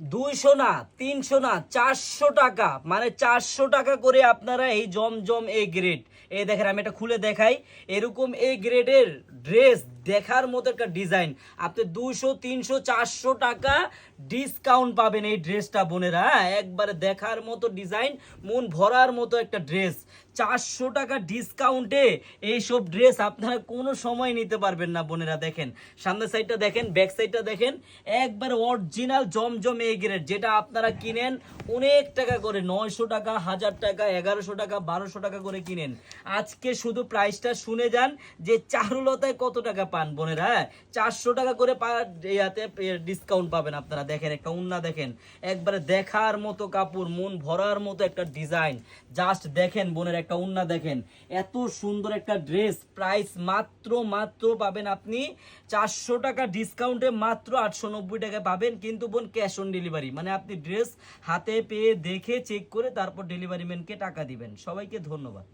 দুইশো না, তিনশো না, চারশো টাকা। মানে চারশো টাকা করে আপনারা এই জমজম এ গ্রেড এই দেখেন, আমি এটা খুলে দেখাই। এরকম এই গ্রেডের ড্রেস দেখার মতো একটা ডিজাইন। আপনি দুশো তিনশো, চারশো টাকা ডিসকাউন্ট পাবেন এই ড্রেসটা বোনেরা। হ্যাঁ? একবারে দেখার মতো ডিজাইন, মন ভরার মতো একটা ড্রেস চারশো টাকা ডিসকাউন্টে এইসব ড্রেস আপনারা কোনো সময় নিতে পারবেন না, বোনেরা, দেখেন। সামনের সাইডটা দেখেন ব্যাক সাইডটা দেখেন। একবার অরিজিনাল জমজম এই গ্রেড যেটা আপনারা কিনেন অনেক টাকা করে, নয়শো টাকা, হাজার টাকা, এগারোশো টাকা, বারোশো টাকা করে কিনেন। আজকে শুধু প্রাইসটা শুনে যান যে চারুলতায় কত টাকা পান বোনেরা হ্যাঁ? চারশো টাকা করে ইয়াতে ডিসকাউন্ট পাবেন আপনারা। দেখেন, একটা উন্না দেখেন। একবারে দেখার মতো কাপড়, মন ভরার মতো একটা ডিজাইন জাস্ট দেখেন বোনের একটা উন্না দেখেন। এত সুন্দর একটা ড্রেস প্রাইস মাত্র মাত্র পাবেন আপনি চারশো টাকা ডিসকাউন্টে মাত্র আটশো নব্বই টাকা পাবেন। কিন্তু বোন ক্যাশ অন ডেলিভারি মানে আপনি ড্রেস হাতে পেয়ে দেখে চেক করে তারপর ডেলিভারি ম্যানকে টাকা দিবেন। সবাইকে ধন্যবাদ।